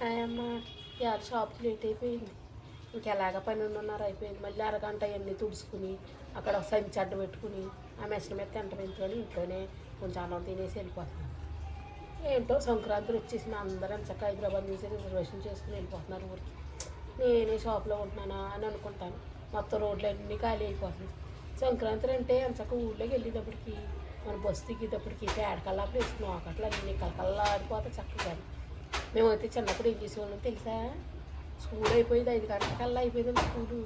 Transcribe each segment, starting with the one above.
అమ్మ యాడ షాప్కి లేట్ అయిపోయింది. ఇంకెలాగ ఉన్నారు అయిపోయింది. మళ్ళీ అరగంట అవన్నీ తుడుచుకుని అక్కడ ఒకసారి సంచి పెట్టుకుని ఆ మెషిన్ మీద తింట పెంచుకొని ఇంట్లోనే కొంచెం అన్నం తినేసి వెళ్ళిపోతున్నాను ఏంటో సంక్రాంతి వచ్చేసి మా అందరం చక్క హైదరాబాద్ నుంచి రిజర్వేషన్ చేసుకుని వెళ్ళిపోతున్నారు ఊరికి. నేనే షాప్లో ఉంటున్నానా అని అనుకుంటాను. మొత్తం రోడ్లన్నీ ఖాళీ అయిపోతున్నాయి. సంక్రాంతి అంటే అంతక ఊళ్ళోకి వెళ్ళేటప్పటికి మన బస్సు దిగేటప్పటికి పేడకల్లా వేసుకున్నాం ఒకట్లు అన్నీ కలకల్లా ఆడిపోతే చక్కగా మేమైతే చిన్నప్పుడు ఏం చేసేవాళ్ళం తెలుసా? స్కూల్ అయిపోయింది ఐదు గంటలకల్లా అయిపోయింది స్కూలు.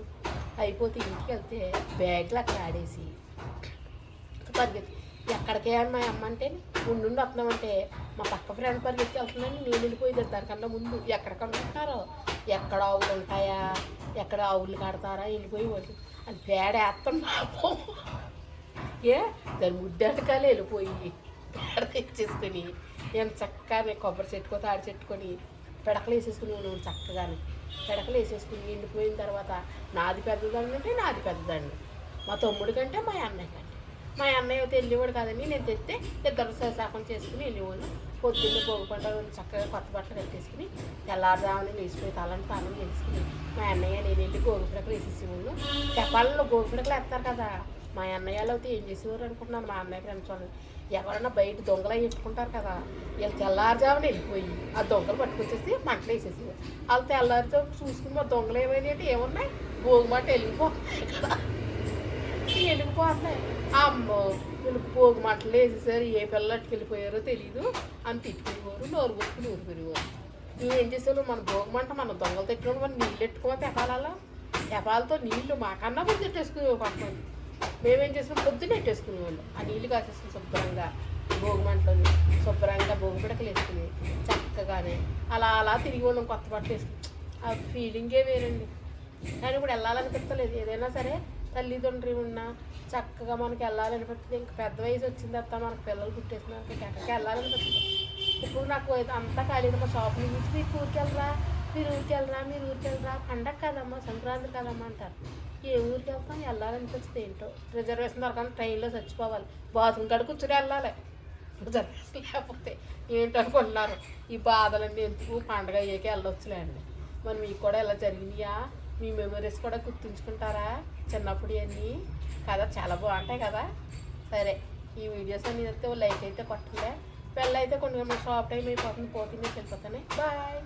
అయిపోతే ఇంటికి వెళ్తే బ్యాగ్లు అక్కడ ఆడేసి పరిగెత్తి ఎక్కడికే అని మా అమ్మ అంటే ముందు వస్తున్నామంటే మా పక్క ఫ్రెండ్ పరిగెత్తి వెళ్తుందని నేను వెళ్ళిపోయింది దానికన్నా ముందు ఎక్కడ కనుక్కుంటారో ఎక్కడ ఆవులు ఉంటాయా ఎక్కడ ఆవులు కడతారా వెళ్ళిపోయి వాళ్ళు అది పేడ వేస్తున్నా ఏ? దాని ముడ్డటకాలు వెళ్ళిపోయి పేడ తెచ్చేసుకుని నేను చక్కగా కొబ్బరి చెట్టుకో తాడి చెట్టుకొని పిడకలు వేసేసుకుని ఉన్నాను చక్కగానే. పిడకలు వేసేసుకుని ఎండిపోయిన తర్వాత నాది పెద్దదాన్ని అంటే నాది పెద్దదండి మా తమ్ముడి కంటే మా అన్నయ్య కంటే. మా అన్నయ్య అయితే వెళ్ళేవాడు కదండి నేను తెస్తే ఇద్దరు శాఖం చేసుకుని వెళ్ళేవాడు పొద్దున్న భోగి పంట చక్కగా కొత్త బట్టలు కట్టేసుకుని తెల్లారుజామున లేచిపోయి తలని తాళం చేసుకుని మా అన్నయ్య నేను వెళ్ళి గోగు పిడకలు వేసేసేవాళ్ళు. తెప్పాలలో గోగు పిడకలు వేస్తారు కదా. మా అన్నయ్యలు అయితే ఏం చేసేవారు అనుకుంటున్నాను మా అన్నయ్య ఫ్రెండ్స్ వాళ్ళు. ఎవరైనా బయట దొంగలు అవి కదా వీళ్ళు తెల్లారుజామున వెళ్ళిపోయి ఆ దొంగలు పట్టుకొచ్చేసి మంటలు వేసేసేవారు. వాళ్ళు తెల్లారుజాము చూసుకుని మా దొంగలు ఏమైనా అంటే ఏమున్నాయి? భోగి మంట వెళ్ళిపోతున్నాయి కదా. వెళ్ళిపోతున్నాయి. అమ్మో వీళ్ళు పోగు మంటలు వేసేసారు. ఏ పిల్లలకి వెళ్ళిపోయారో తెలియదు అని తిట్టుకునేవారు నోరు కొట్టుకుని పెరిగేవారు మేము ఏం చేసేవాళ్ళు? మన భోగి మంట మన దొంగలు తెచ్చుకోవడం మన నీళ్ళు ఎట్టుకోమో తెపాలలో? తెపాలతో నీళ్ళు మాకన్నా కూడా ఎట్టేసుకునేవారు పక్కన మేమేం చేసాం పొద్దున్న ఎట్టేసుకునేవాళ్ళు ఆ నీళ్ళు కాసేసుకుని శుభ్రంగా భోగి మంటలోని శుభ్రంగా భోగి పిడకలు వేసుకుని చక్కగానే అలా అలా తిరిగి వాళ్ళం కొత్త బట్టలు వేసుకుని. ఆ ఫీలింగే వేరండి. కానీ ఇప్పుడు వెళ్ళాలనిపిస్తలేదు. ఏదైనా సరే తల్లిదండ్రులు ఉన్నా చక్కగా మనకి వెళ్ళాలనిపిస్తుంది. ఇంకా పెద్ద వయసు వచ్చిన తర్వాత మనకు పిల్లలు పుట్టేసినాక ఎక్కడికి వెళ్ళాలనిపిస్తుంది. ఇప్పుడు నాకు అయితే అంతా ఖాళీ మా షాప్ నుంచి మీకు ఊరికెళ్ళరా మీరు ఊరికెళ్ళరా మీరు ఊరికెళ్ళరా పండగ కదమ్మా సంక్రాంతి కదమ్మా అంటారు. ఏ ఊరికి వెళ్తాం వెళ్ళాలనిపిస్తుంది ఏంటో. రిజర్వేషన్ దొరకని ట్రైన్లో చచ్చిపోవాలి. బాత్రూమ్ కాడ కూర్చుని వెళ్ళాలి. రిజర్వేషన్ లేకపోతే ఏంటనుకుంటున్నారు? ఈ బాధలన్నీ ఎందుకు? పండగ అయ్యాక వెళ్ళొచ్చులేండి. మరి మీకు కూడా ఇలా జరిగినాయా? మీ మెమరీస్ కూడా గుర్తుంచుకుంటారా? చిన్నప్పుడు అన్నీ కదా చాలా బాగుంటాయి కదా. సరే ఈ వీడియోస్ అన్ని అయితే లైక్ అయితే కొట్టలే పెళ్ళైతే అయితే కొన్ని షాప్ టైం అయిపోతుంది. పోతుంది వెళ్ళిపోతానే. బాయ్